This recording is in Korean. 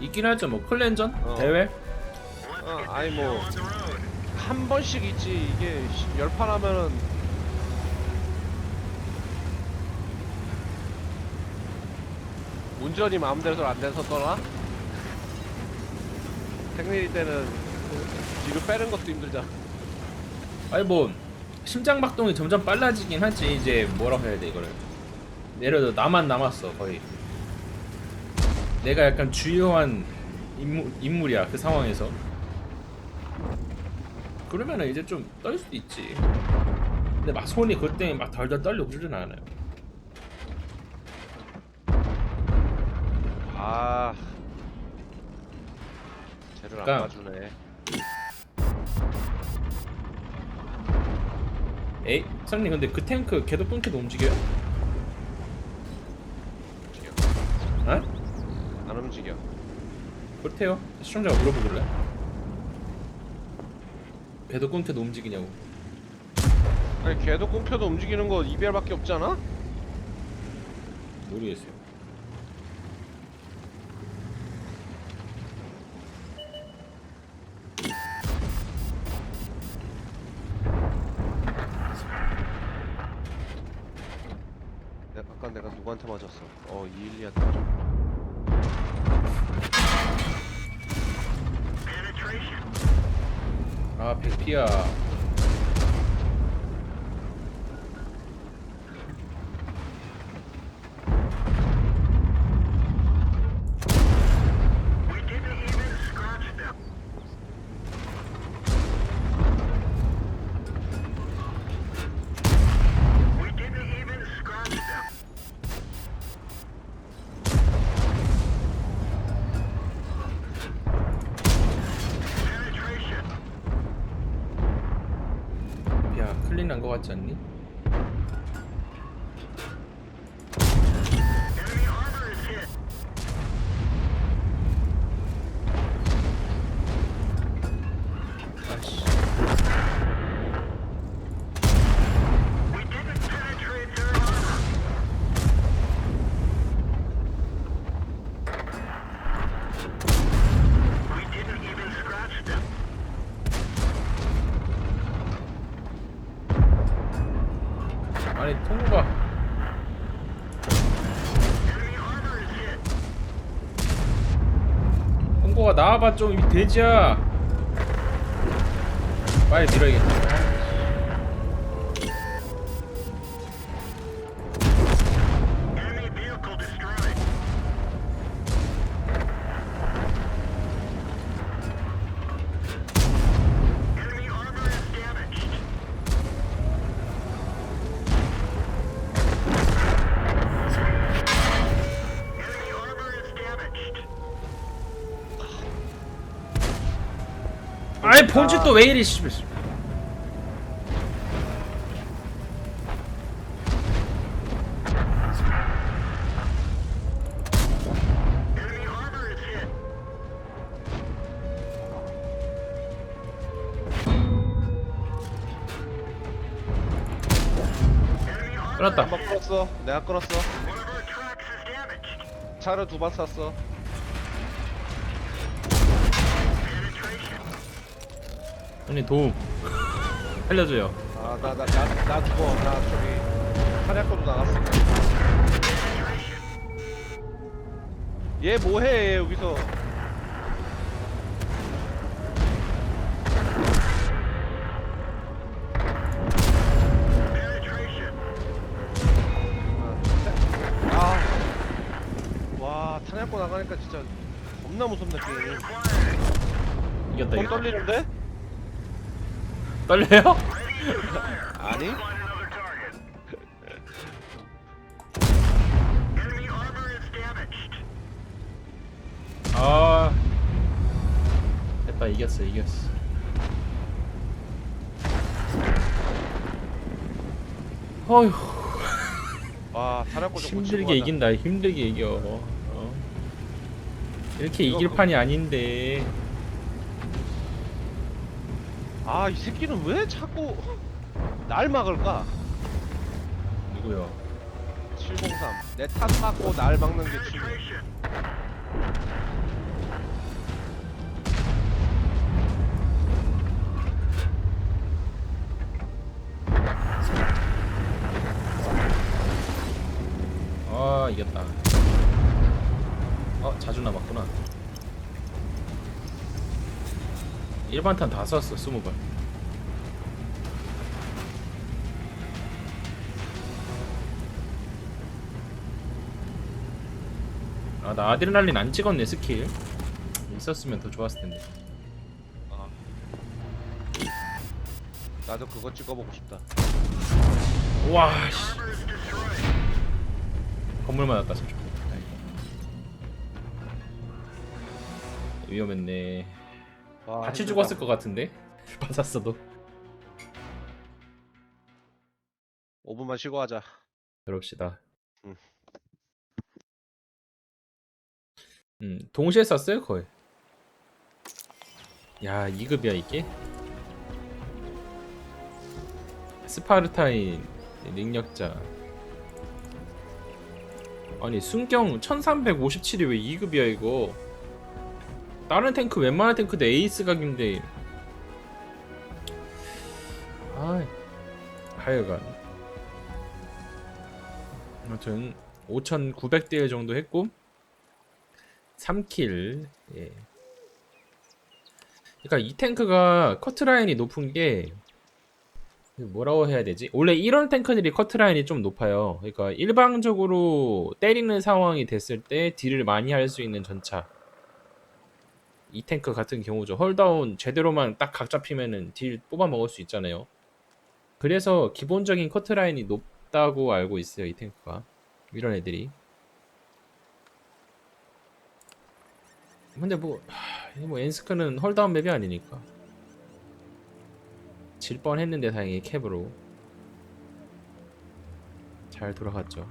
있긴 하죠. 뭐 클랜전? 어. 대회? 어, 아니 뭐 한 번씩 있지. 이게 열판 하면은. 운전이 마음대로 안 돼서 떠나? 생일이 때는 뒤로 빼는 것도 힘들잖아. 아니 뭐 심장 박동이 점점 빨라지긴 하지. 이제 뭐라고 해야 돼 이거를? 예를 들어 나만 남았어 거의 내가 약간 주요한 인물, 인물이야 그 상황에서. 그러면은 이제 좀 떨 수도 있지. 근데 막 손이 그것 때문에 막 덜덜 떨리고 그러진 않아요. 아. 쟤를 그러니까- 안 봐주네. 에이 사장님 근데 그 탱크 걔도 끊기도 움직여요? 움직여. 어? 안 움직여. 그렇대요. 시청자가 물어보길래. 걔도 끊겨도 움직이냐고. 아니 걔도 꿈펴도 움직이는 거 이별밖에 없잖아? 모르겠어요. 내, 아까 내가 누구한테 맞았어? 어 이일리한테 맞았 어아 백피야 야 클린 아니 통구가 통구가 나와봐 좀이 돼지야. 빨리 밀어야겠다 아이 본질 또왜 이리 씨발. 끊었다. 한번 끊었어. 내가 끊었어. 차를 두번 샀어 형님 도움. 알려줘요. 아나 나 나 나 죽어. 나 저기 사냥꾼도 나갔어. 얘 뭐해 얘 여기서? 아, 와 사냥꾼 나가니까 진짜 겁나 무섭네 게임이 이겼다 손 이겼다. 떨리는데? 떨려요? 아니? 아 됐다 이겼어 이겼어 어휴 와좀 고치고 힘들게. 이긴다 힘들게 이겨 어? 이렇게 이길 그- 판이 아닌데 아 이 새끼는 왜 자꾸 날 막을까? 누구야? 703. 내탓 맞고 날 막는 게 703. 아 이겼다 어 자주 남았구나 일반탄 다 썼어, 스무 발. 아, 나 아드레날린 안 찍었네, 스킬. 있었으면 더 좋았을 텐데. 아. 나도 그거 찍어보고 싶다. 와, 씨. 건물 맞았다, 참 좋겠다. 위험했네. 와, 같이 힘들다. 죽었을 것 같은데? 맞았어도. 5분만 쉬고 하자. 그럽시다. 음. 음, 동시에 썼어요, 거의. 야, 2급이야, 이게? 스파르타인 능력자. 아니, 순경 1357이 왜 2급이야, 이거? 다른 탱크, 웬만한 탱크 내 에이스 각인데. 아, 하여간. 아무튼 5,900대 정도 했고 3킬. 예. 그러니까 이 탱크가 커트라인이 높은 게 뭐라고 해야 되지? 원래 이런 탱크들이 커트라인이 좀 높아요. 그러니까 일방적으로 때리는 상황이 됐을 때 딜을 많이 할 수 있는 전차. 이 탱크 같은 경우죠. 헐다운 제대로만 딱 각 잡히면은 딜 뽑아 먹을 수 있잖아요. 그래서 기본적인 커트라인이 높다고 알고 있어요. 이 탱크가. 이런 애들이. 근데 뭐, 하, 이뭐 엔스크는 헐다운 맵이 아니니까. 질 뻔했는데 다행히 캡으로 잘 돌아갔죠.